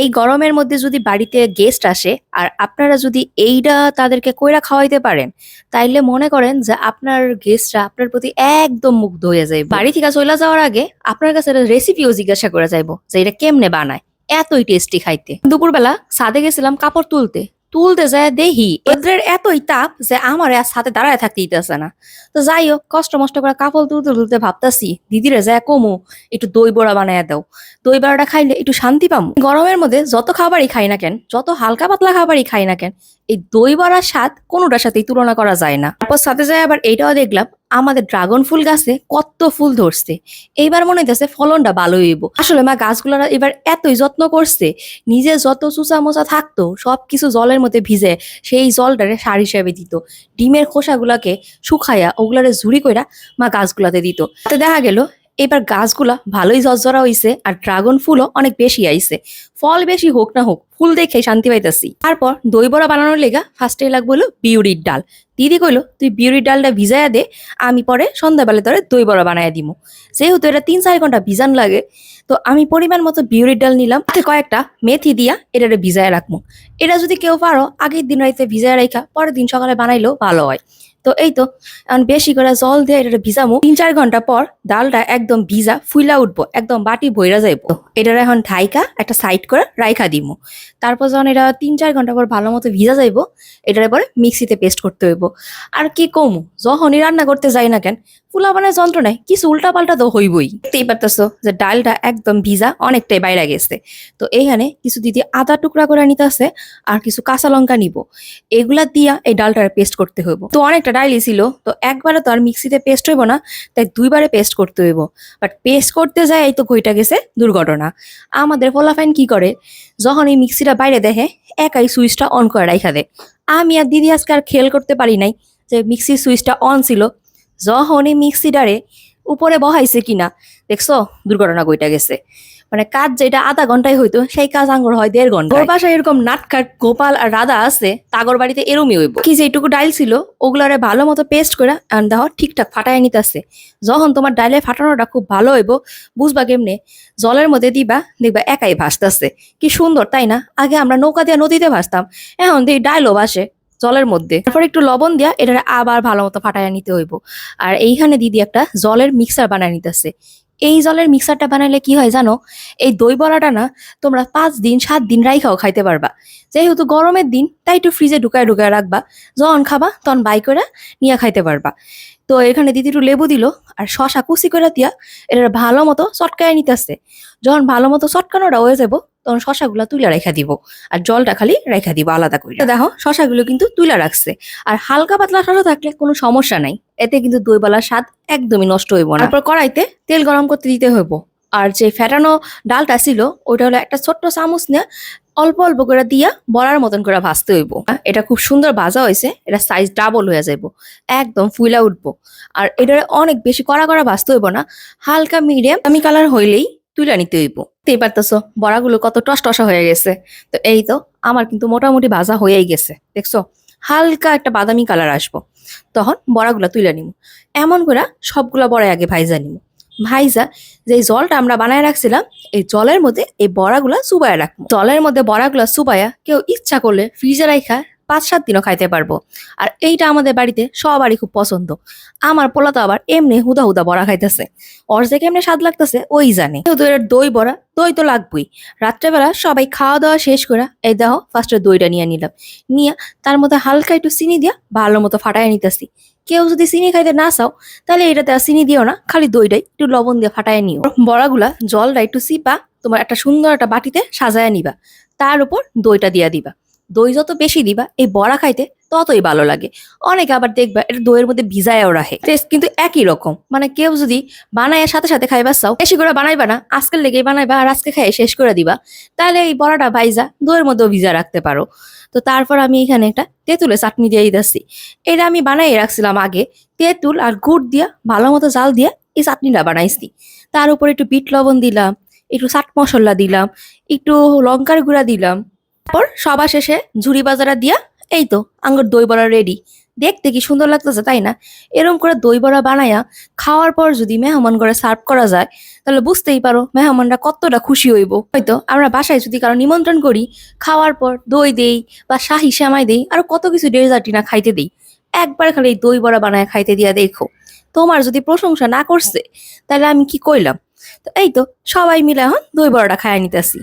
এই গরমের মধ্যে যদি বাড়িতে গেস্ট আসে, আর আপনারা যদি এইটা তাদেরকে কইরা খাওয়াইতে পারেন, তাইলে মনে করেন যে আপনার গেস্টরা আপনার প্রতি একদম মুগ্ধ হয়ে যায়। বাড়ি থেকে চলে যাওয়ার আগে আপনার কাছে রেসিপিও জিজ্ঞাসা করে যাইবো যে এটা কেমনে বানায়, এতই টেস্টি খাইতে। দুপুরবেলা সাদে গেছিলাম কাপড় তুলতে। তুলতে যায় দেহি। এদের এতই তাপ যে আমার আর সাথে দাঁড়ায় থাকতে দিতেছে না। তো যাই হোক কষ্ট মষ্ট করে কাপড় তুলতে তুলতে ভাবতাছি দিদিরে যায় কমু একটু দই বড়া বানায় দাও। দই বড়াটা খাইলে একটু শান্তি পামু। গরমের মধ্যে যত খাবারই খাই না কেন যত হালকা পাতলা খাবারই খাই না কেন এই দই বড়ার স্বাদ কোনোটার সাথেই তুলনা করা যায় না। তারপর সাথে যায় আবার এইটাও দেখলাম, আমাদের ড্রাগন ফুল গাছে কত ফুল ধরছে। এইবার মনে হইতেছে ফলনটা ভালো হইব। আসলে মা, গাছগুলোর এবার এতই যত্ন করছে নিজে যত চুচা মোচা থাকতো, সবকিছু জলের মধ্যে ভিজে সেই জলটারে সার হিসেবে দিত। ডিমের খোসাগুলাকে শুকাইয়া ওগুলারে ঝুড়ি কইরা মা গাছগুলাতে দিত। তাতে দেখা গেল এবার গাছগুলা ভালোই জর্জরা হইছে আর ড্রাগন ফুলও অনেক বেশি আইছে। ফল বেশি হোক না হোক, ফুল দেখে শান্তি পাইতাছি। তারপর দই বড়া বানানোর লেগা ফার্স্টে লাগবো হলো বিউরির ডাল। দিদি কইলো, তুই বিউরির ডালটা ভিজাইয়া দে, আমি পরে সন্ধ্যাবেলা ধরে দই বড়া বানাইয়া দিমু। যেহেতু এটা তিন চার ঘণ্টা ভিজান লাগে, তো আমি পরিমাণ মতো বিউরির ডাল নিলাম। তাতে কয়েকটা মেথি দিয়া এটা ভিজায় রাখব এটা যদি কেউ পারো, আগের দিন রাইতে ভিজায় রাখা পরের দিন সকালে বানাইলেও ভালো হয়। তো এই তো বেশি করে জল দিয়ে এটা ভিজামু। তিন চার ঘণ্টা পর ডালটা একদম ভিজা, ফুইলা উঠবো, একদম বাটি ভইরা যাইবো। এটা এখন ঢাইকা একটা সাইড করে রাইখা দিমু। তারপর যখন এটা তিন চার ঘণ্টা পর ভালো মতো ভিজা যাইবো, এটার পরে মিক্সিতে পেস্ট করতে হইব। আর কি কমু, যখনই রান্না করতে যাই না কেন ফুলাবানের যন্ত্রণায় কিছু উল্টা পাল্টা তো হইবই। দেখতেই পারতেছো যে ডালটা একদম ভিজা, অনেকটাই বাইরে গেছে। তো এইখানে কিছু দিদি আদা টুকরা করে নিতে আছে আর কিছু কাঁচা লঙ্কা নিব। এগুলা দিয়া এই ডালটার পেস্ট করতে হইব। তো অনেকটা ডাইলি ছিল তো একবারে তো আর মিক্সিতে পেস্ট হইব না, তাই দুইবারে পেস্ট করতে হইব। বাট পেস্ট করতে যায় এই তো কইটা গেছে দুর্ঘটনা। আমাদের ফলাফাইন কি করে? যখন এই মিক্সিটা বাইরে দেখে, একাই সুইচটা অন করে রাখা দেয়। আমি আর দিদি আজকে আর খেয়াল করতে পারি নাই যে মিক্সির সুইচটা অন ছিল। যখন এই মিক্সিটারে উপরে বহাইছে কিনা, দেখছ দুর্ঘটনা কইটা গেছে। মানে কাজ যেটা আধা ঘন্টায় হইতো, সেই কাজ আঙ্গুর হয় দেড় ঘণ্টা ওর বাসায় এরকম নাটকাট গোপাল আর রাধা আছে, তাগর বাড়িতে এরমই হইব। কি যেটুকু ডাইল ছিল, ওগুলারে ভালো মতো পেস্ট করে দেখো ঠিকঠাক ফাটাই নিতেছে। যখন তোমার ডাইলে ফাটানোটা খুব ভালো হইব, বুঝবা কেমনে? জলের মধ্যে দিবা, দেখবা একাই ভাসতেছে। কি সুন্দর, তাই না? আগে আমরা নৌকা দিয়ে নদীতে ভাসতাম, এখন দেখি ডাইলও ভাসে জলের মধ্যে। তারপর একটু লবণ দিয়া এটা আবার ভালো মতো ফাটাইয়া নিতে হইব। আর এইখানে দিদি একটা জলের মিক্সার বানায় নিতেছে। এই জলের মিক্সারটা বানাইলে কি হয় জানো? এই দই বড়াটা না, তোমরা পাঁচ দিন, সাত দিন রাইখাও খাইতে পারবা। যেহেতু গরমের দিন, তাই একটু ফ্রিজে ঢুকায় ঢুকায় রাখবা। যখন খাবা, তখন বাই করে নিয়ে খাইতে পারবা। তো এখানে দিদি একটু লেবু দিল, আর শশা কুচি করে দিয়া এটা ভালো মতো চটকায় নিতেছে। যখন ভালো মতো চটকানোটা হয়ে যাব তখন শশাগুলা তুলে রেখা দিব। আর জলটা খালি রেখা দিব আলাদা করে দেখো, শশাগুলো কিন্তু তুলে রাখছে। আর হালকা পাতলা শশা থাকলে কোনো সমস্যা নাই। এতে কিন্তু দইবালার স্বাদ একদমই নষ্ট হইব না। তারপর কড়াইতে তেল গরম করতে দিতে হইব। আর যে ফেটানো ডালটা ছিল, ওইটা হলো একটা ছোট্ট চামচ নিয়ে অল্প অল্প করে দিয়া বড়ার মতন করে ভাজতে হইব। এটা খুব সুন্দর ভাজা হয়েছে এটা সাইজ ডাবল হয়ে যাইব। একদম ফুইলা উঠবো। আর এটা অনেক বেশি কড়া কড়া ভাজতে হইব না। হালকা মিডিয়াম আমি কালার হইলেই তুলে নিতে হইব। দেখতেই পারতেছো, বড়াগুলো কত টস টসা হয়ে গেছে। তো এই তো, আমার কিন্তু মোটামুটি ভাজা হয়েই গেছে, দেখছ? হালকা একটা বাদামি কালার আসব। তখন বড়াগুলা তুলে নিব এমন করে সবগুলা বড়া আগে ভাইজা নিব ভাইজা যে জলটা আমরা বানায় রাখছিলাম, এই জলের মধ্যে এই বড়াগুলা চুবায় রাখব। জলের মধ্যে বড়াগুলা চুবায়া কেউ ইচ্ছা করলে ফ্রিজে রাখা পাঁচ সাত দিনও খাইতে পারব। আর এইটা আমাদের বাড়িতে সবারই খুব পছন্দ। আমার পোলা তো আবার এমনি হুদা হুদা বড়া খাইতেছে। ওর যে কেমনে স্বাদ লাগতেছে, ওই জানে। এর দই বড়া, দই তো লাগবেই। রাত্রেবেলা সবাই খাওয়া দাওয়া শেষ করে এই দেখো ফার্স্টে দইটা নিয়ে নিলাম। নিয়ে তার মধ্যে হালকা একটু চিনি দিয়া ভালো মতো ফাটায় নিতেছি। কেউ যদি চিনি খাইতে না চাও, তাহলে এটাতে আর চিনি দিও না, খালি দইটাই একটু লবণ দিয়ে ফাটায় নিও। বড়াগুলা জলটা একটু চিপা, তোমার একটা সুন্দর একটা বাটিতে সাজায় নিবা। তার উপর দইটা দিয়া দিবা। দই যত বেশি দিবা, এই বড়া খাইতে ততই ভালো লাগে। অনেকে আবার দেখবা, এটা দইয়ের মধ্যে ভিজায়ও রাখে। টেস্ট কিন্তু একই রকম। মানে কেউ যদি বানায় সাথে সাথে খাইবা চাও, বেশি করে বানাইবা না, আজকের লেগেই বানাইবা আর আজকে খাই শেষ করে দিবা। তাহলে এই বড়াটা ভাইজা, দইয়ের মধ্যেও ভিজা রাখতে পারো। তো তারপর আমি এখানে একটা তেঁতুলের চাটনি দিয়ে দিতেছি। এটা আমি বানাই রাখছিলাম আগে। তেঁতুল আর গুড় দিয়া, ভালো মতো জাল দিয়া এই চাটনিটা বানাইছি। তার উপর একটু বিট লবণ দিলাম, একটু চাট মশলা দিলাম, একটু লঙ্কার গুঁড়া দিলাম তারপর সবার শেষে ঝুড়ি বাজারা দিয়া, এই তো আঙ্গুর দই বড়া রেডি দেখতে কি সুন্দর লাগতেছে, তাই না? এরম করে দই বড়া বানায়া খাওয়ার পর যদি মেহমান করে সার্ভ করা যায়, তাহলে বুঝতেই পারো মেহমানরা কতটা খুশি হইব। হয়তো আমরা বাসায় যদি কারও নিমন্ত্রণ করি, খাওয়ার পর দই দেই বা শাহি শ্যামাই দেই, আর কত কিছু ডেজার্টি না খাইতে দেই, একবার খালি এই দই বড়া বানায় খাইতে দিয়া দেখো। তোমার যদি প্রশংসা না করছে, তাহলে আমি কি কইলাম? তো এই তো সবাই মিলে এখন দই বড়াটা খাইয়া নিতেছি।